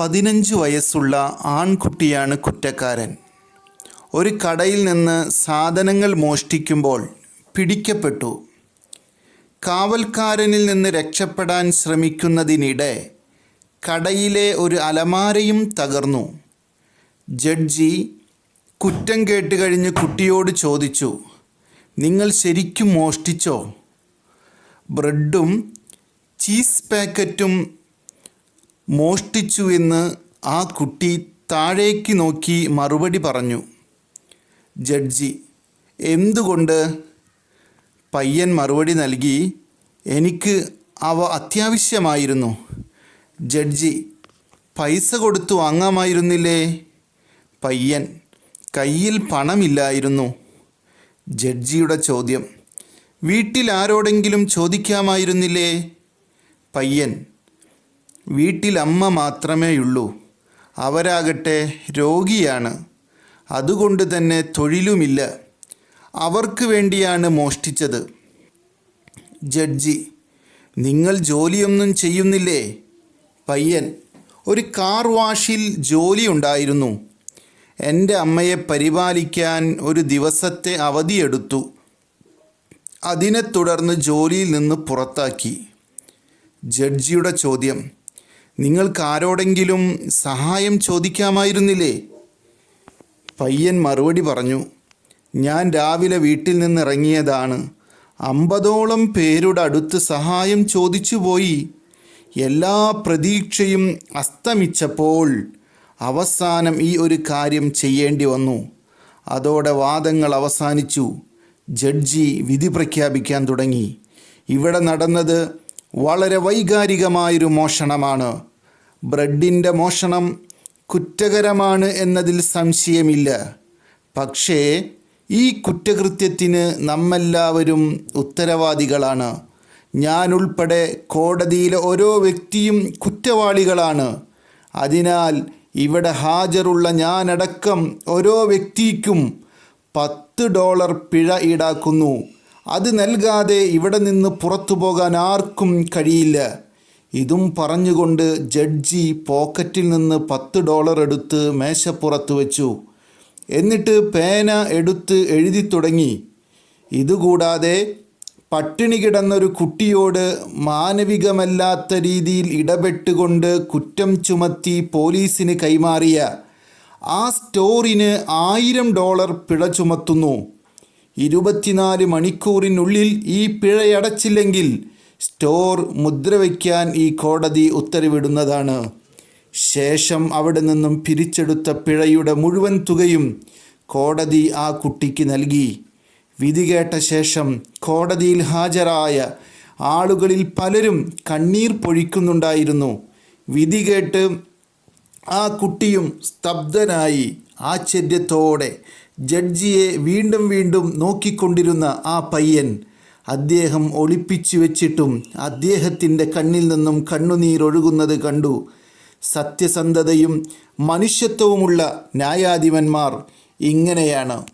പതിനഞ്ച് വയസ്സുള്ള ആൺകുട്ടിയാണ് കുറ്റക്കാരൻ. ഒരു കടയിൽ നിന്ന് സാധനങ്ങൾ മോഷ്ടിക്കുമ്പോൾ പിടിക്കപ്പെട്ടു. കാവൽക്കാരനിൽ നിന്ന് രക്ഷപ്പെടാൻ ശ്രമിക്കുന്നതിനിടെ കടയിലെ ഒരു അലമാരയും തകർന്നു. ജഡ്ജി കുറ്റം കേട്ട് കഴിഞ്ഞ് കുട്ടിയോട് ചോദിച്ചു നിങ്ങൾ ശരിക്കും മോഷ്ടിച്ചോ? ബ്രെഡും ചീസ് പാക്കറ്റും മോഷ്ടിച്ചു എന്ന് ആ കുട്ടി താഴേക്ക് നോക്കി മറുപടി പറഞ്ഞു. ജഡ്ജി എന്തുകൊണ്ട്? പയ്യൻ മറുപടി നൽകി എനിക്ക് അവ അത്യാവശ്യമായിരുന്നു. ജഡ്ജി പൈസ കൊടുത്തു വാങ്ങാമായിരുന്നില്ലേ? പയ്യൻ കയ്യിൽ പണമില്ലായിരുന്നു. ജഡ്ജിയുടെ ചോദ്യം വീട്ടിൽ ആരോടെങ്കിലും ചോദിക്കാമായിരുന്നില്ലേ? പയ്യൻ വീട്ടിൽ അമ്മ മാത്രമേയുള്ളൂ. അവരാകട്ടെ രോഗിയാണ്. അതുകൊണ്ട് തന്നെ തൊഴിലുമില്ല. അവർക്ക് വേണ്ടിയാണ് മോഷ്ടിച്ചത്. ജഡ്ജി നിങ്ങൾ ജോലിയൊന്നും ചെയ്യുന്നില്ലേ? പയ്യൻ ഒരു കാർ വാഷിൽ ജോലി ഉണ്ടായിരുന്നു. എന്റെ അമ്മയെ പരിപാലിക്കാൻ ഒരു ദിവസത്തെ അവധിയെടുത്തു. അതിനെ തുടർന്ന് ജോലിയിൽ നിന്ന് പുറത്താക്കി. ജഡ്ജിയുടെ ചോദ്യം നിങ്ങൾക്ക് ആരോടെങ്കിലും സഹായം ചോദിക്കാമായിരുന്നില്ലേ? പയ്യൻ മറുപടി പറഞ്ഞു ഞാൻ രാവിലെ വീട്ടിൽ നിന്നിറങ്ങിയതാണ്. അമ്പതോളം പേരുടെ അടുത്ത് സഹായം ചോദിച്ചു പോയി. എല്ലാ പ്രതീക്ഷയും അസ്തമിച്ചപ്പോൾ അവസാനം ഈ ഒരു കാര്യം ചെയ്യേണ്ടി വന്നു. അതോടെ വാദങ്ങൾ അവസാനിച്ചു. ജഡ്ജി വിധി പ്രഖ്യാപിക്കാൻ തുടങ്ങി. ഇവിടെ നടന്നത് വളരെ വൈകാരികമായൊരു മോഷണമാണ്. ബ്രെഡിന്റെ മോഷണം കുറ്റകരമാണ് എന്നതിൽ സംശയമില്ല. പക്ഷേ ഈ കുറ്റകൃത്യത്തിന് നമ്മെല്ലാവരും ഉത്തരവാദികളാണ്. ഞാനുൾപ്പെടെ കോടതിയിലെ ഓരോ വ്യക്തിയും കുറ്റവാളികളാണ്. അതിനാൽ ഇവിടെ ഹാജരുള്ള ഞാനടക്കം ഓരോ വ്യക്തിക്കും പത്ത് ഡോളർ പിഴ ഈടാക്കുന്നു. അത് നൽകാതെ ഇവിടെ നിന്ന് പുറത്തു പോകാൻ ആർക്കും കഴിയില്ല. ഇതും പറഞ്ഞുകൊണ്ട് ജഡ്ജി പോക്കറ്റിൽ നിന്ന് പത്ത് ഡോളർ എടുത്ത് മേശപ്പുറത്ത് വെച്ചു. എന്നിട്ട് പേന എടുത്ത് എഴുതി തുടങ്ങി. ഇതുകൂടാതെ പട്ടിണി കിടന്നൊരു കുട്ടിയോട് മാനവികമല്ലാത്ത രീതിയിൽ ഇടപെട്ടുകൊണ്ട് കുറ്റം ചുമത്തി പോലീസിന് കൈമാറിയ ആ സ്റ്റോറിന് ആയിരം ഡോളർ പിഴ ചുമത്തുന്നു. ഇരുപത്തിനാല് മണിക്കൂറിനുള്ളിൽ ഈ പിഴയടച്ചില്ലെങ്കിൽ സ്റ്റോർ മുദ്രവയ്ക്കാൻ ഈ കോടതി ഉത്തരവിടുന്നതാണ്. ശേഷം അവിടെ നിന്നും പിരിച്ചെടുത്ത പിഴയുടെ മുഴുവൻ തുകയും കോടതി ആ കുട്ടിക്ക് നൽകി. വിധി കേട്ട ശേഷം കോടതിയിൽ ഹാജരായ ആളുകളിൽ പലരും കണ്ണീർ പൊഴിക്കുന്നുണ്ടായിരുന്നു. വിധി കേട്ട് ആ കുട്ടിയും സ്തബ്ധനായി ആശ്ചര്യത്തോടെ ജഡ്ജിയെ വീണ്ടും വീണ്ടും നോക്കിക്കൊണ്ടിരുന്ന ആ പയ്യൻ അദ്ദേഹം ഒളിപ്പിച്ചു വെച്ചിട്ടും അദ്ദേഹത്തിന്റെ കണ്ണിൽ നിന്നും കണ്ണുനീരൊഴുകുന്നത് കണ്ടു. സത്യസന്ധതയും മനുഷ്യത്വവുമുള്ള ന്യായാധിപന്മാർ ഇങ്ങനെയാണ്.